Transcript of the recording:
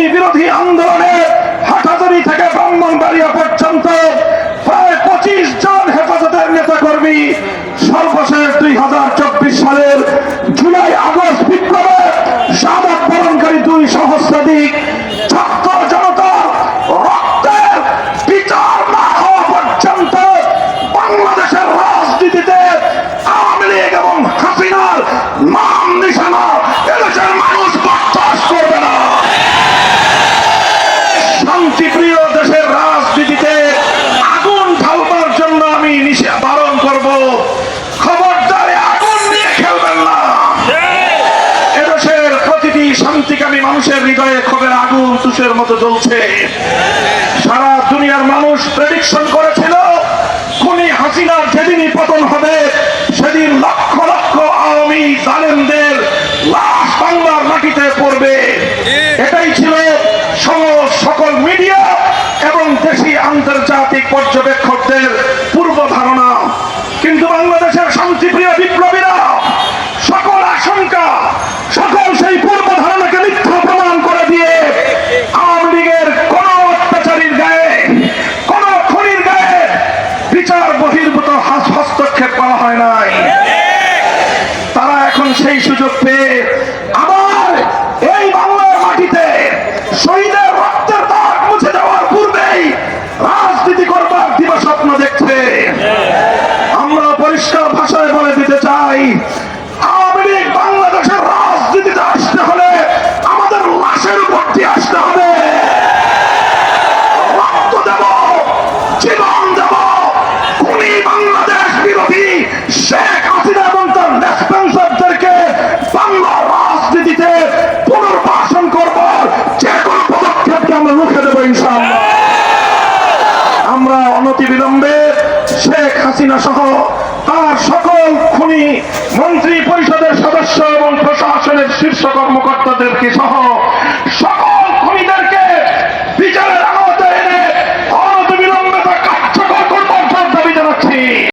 এই বিরোধী আন্দোলনে হাটাতরি থেকে ব্রাহ্মণবাড়িয়া পর্যন্ত প্রায় পঁচিশ জন হেফাজতের নেতাকর্মী সর্বশেষ দুই হাজার চব্বিশ সালের শান্তিকামী মানুষের হৃদয়ে ক্ষোভের আগুন তুষের মতো জ্বলছে। সারা দুনিয়ার মানুষ প্রেডিকশন করেছিল, খুনি হাসিনার যেদিনই পতন হবে, সেদিন লক্ষ লক্ষ আওয়ামী জালেমদের লাশ বাংলার মাটিতে পড়বে। এটাই ছিল সকল মিডিয়া এবং দেশি আন্তর্জাতিক পর্যবেক্ষকদের পূর্ব ধারণা। কিন্তু বাংলাদেশের শান্তিপ্রিয় বিপ্লবীরা সকল আশঙ্কা, সকল সেই বিচার বহির্ভূত হস্তক্ষেপ করা হয় নাই। তারা এখন সেই সুযোগ পেয়ে আবার এই বাংলার মাটিতে শহীদের রক্তের দাগ মুছে দেওয়ার পূর্বেই রাজনীতি করবার দিবাস্বপ্ন দেখছে। আমরা পরিষ্কার ভাষায় বলে দিতে চাই, আওয়ামী লীগ বাংলাদেশের রাজনীতিতে আসতে হলে আমাদের লাশের উপর দিয়ে আসতে হবে। রক্ত দেব। আমরা অনতি বিলম্বে শেখ হাসিনা সহ তার সকল খুনি মন্ত্রী পরিষদের সদস্য এবং প্রশাসনের শীর্ষ কর্মকর্তাদেরকে সহ সকল